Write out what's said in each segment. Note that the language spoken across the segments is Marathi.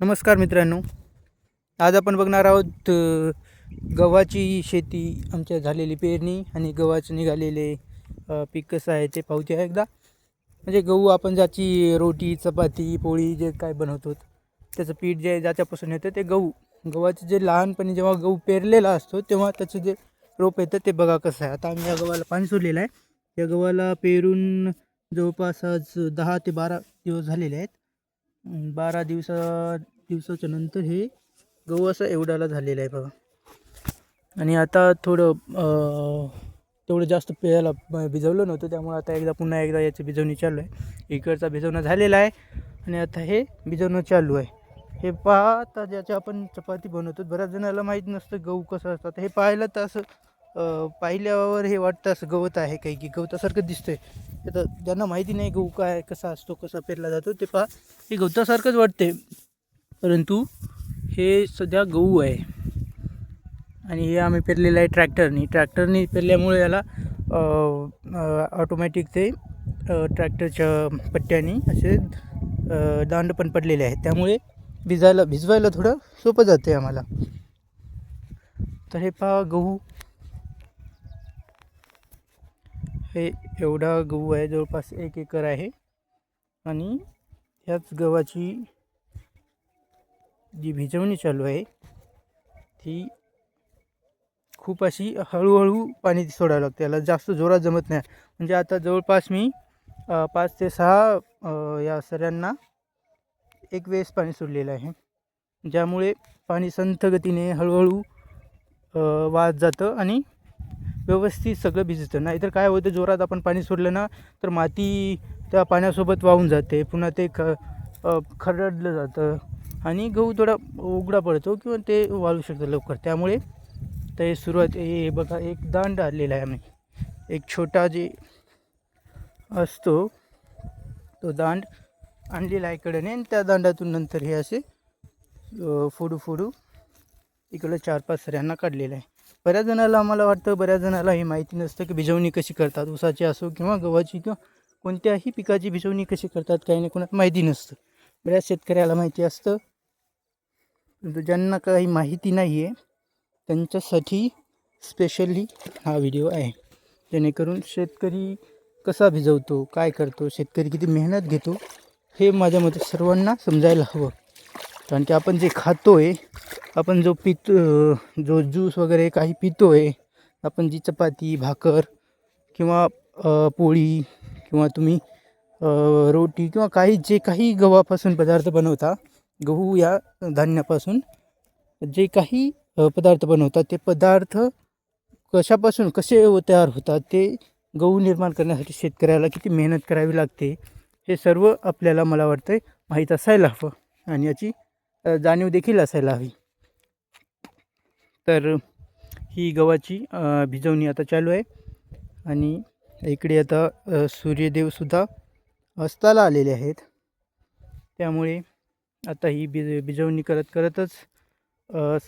नमस्कार मित्रांनो. आज आपण बघणार आहोत गव्हाची शेती आमच्या झालेली पेरणी आणि गव्हाचं निघालेले पीक कसं आहे ते पाहू आहे एकदा. म्हणजे गहू आपण ज्याची रोटी चपाती पोळी जे काय बनवतो त्याचं पीठ जे ज्याच्यापासून येतं ते गहू. गव्हाचं जे लहानपणी जेव्हा गहू पेरलेला असतो तेव्हा त्याचं जे रोप येतं ते बघा कसं आहे. आता आम्ही या गव्हाला पाणी सोडलेलं आहे. या गव्हाला पेरून जवळपास आज दहा ते बारा दिवस झालेले आहेत. बारा दिवसा दिवसाच्या नंतर हे गहू असं एवढाला झालेलं आहे बघा. आणि आता थोडं तेवढं जास्त पेयाला भिजवलं नव्हतं त्यामुळे आता एकदा पुन्हा एकदा याची भिजवणी चालू आहे. इकडचा भिजवणं झालेला आहे आणि आता हे भिजवणं चालू आहे. हे पहा आता ज्याच्या आपण चपाती बनवतो बऱ्याच जणाला माहीत नसतं गहू कसं असतात हे पाहिलं तर असं पाहिल्यावर हे वाटतं असं गवत आहे काही की गवतासारखं दिसतंय. तर ज्यांना माहिती नाही गहू काय कसा असतो कसा पेरला जातो ते पहा हे गवतासारखंच वाटते परंतु हे सध्या गहू आहे. आणि हे आम्ही पेरलेलं आहे ट्रॅक्टरनी. ट्रॅक्टरनी पेरल्यामुळे याला ऑटोमॅटिक ते ट्रॅक्टरच्या पट्ट्यानी असे दांड पण पडलेले आहेत. त्यामुळे भिजायला भिजवायला थोडं सोपं जाते आम्हाला. तर हे पहा गहू. हे एवढा गहू आहे जवळपास एक एकर आहे. आणि ह्याच गव्हाची जी भिजवणी चालू आहे ती खूप अशी हळूहळू पाणी सोडावं लागतं. त्याला जास्त जोरात जमत नाही. म्हणजे आता जवळपास मी पाच ते सहा या सऱ्यांना एक वेळेस पाणी सोडलेलं आहे. ज्यामुळे पाणी संथ गतीने हळूहळू वाहत जातं आणि व्यवस्थित सगळं भिजतं. नाहीतर काय होतं जोरात आपण पाणी सोडलं ना तर माती त्या पाण्यासोबत वाहून जाते. पुन्हा ते ख खरडलं जातं. आणि गहू थोडा उघडा पडतो किंवा ते वाळू शकतं लवकर. त्यामुळे ते सुरुवात हे बघा एक दांड आणलेला आहे आम्ही. एक छोटा जे असतो तो दांड आणलेला आहे इकडे. आणि त्या दांडातून नंतर हे असे फोडू फोडू इकडं चार पाच सऱ्यांना काढलेलं आहे. बऱ्याच जणाला आम्हाला वाटतं बऱ्याच जणाला हे माहिती नसतं की भिजवणी कशी करतात ऊसाची असो किंवा गव्हाची किंवा कोणत्याही पिकाची भिजवणी कशी करतात काही नाही कोणाला माहिती नसतं. बऱ्याच शेतकऱ्याला माहिती असतं. परंतु ज्यांना काही माहिती नाही आहे त्यांच्यासाठी स्पेशली हा व्हिडिओ आहे. जेणेकरून शेतकरी कसा भिजवतो काय करतो शेतकरी किती मेहनत घेतो हे माझ्या मते सर्वांना समजायला हवं. कारण की आपण जे खातो आहे आपण जो पित जो ज्यूस वगैरे काही पितो आहे आपण जी चपाती भाकर किंवा पोळी किंवा तुम्ही रोटी किंवा काही जे काही गव्हापासून पदार्थ बनवता गहू या धान्यापासून जे काही पदार्थ बनवतात ते पदार्थ कशापासून कसे तयार होतात ते गहू निर्माण करण्यासाठी शेतकऱ्याला किती मेहनत करावी लागते हे सर्व आपल्याला मला वाटतं माहीत असायला हवं आणि याची जाणीव देखील असायला हवी. तर ही गव्हाची भिजवणी आता चालू आहे. आणि इकडे आता सूर्यदेवसुद्धा अस्ताला आलेले आहेत. त्यामुळे आता ही भिज भिजवणी करत करतच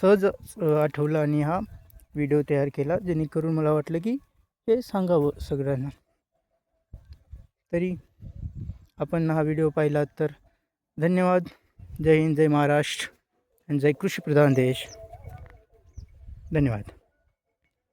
सहज आठवला आणि हा व्हिडिओ तयार केला जेणेकरून मला वाटलं की हे सांगावं सगळ्यांना. तरी आपण हा व्हिडिओ पाहिला तर धन्यवाद. जय हिंद जय महाराष्ट्र आणि जय कृषीप्रधान देश. धन्यवाद.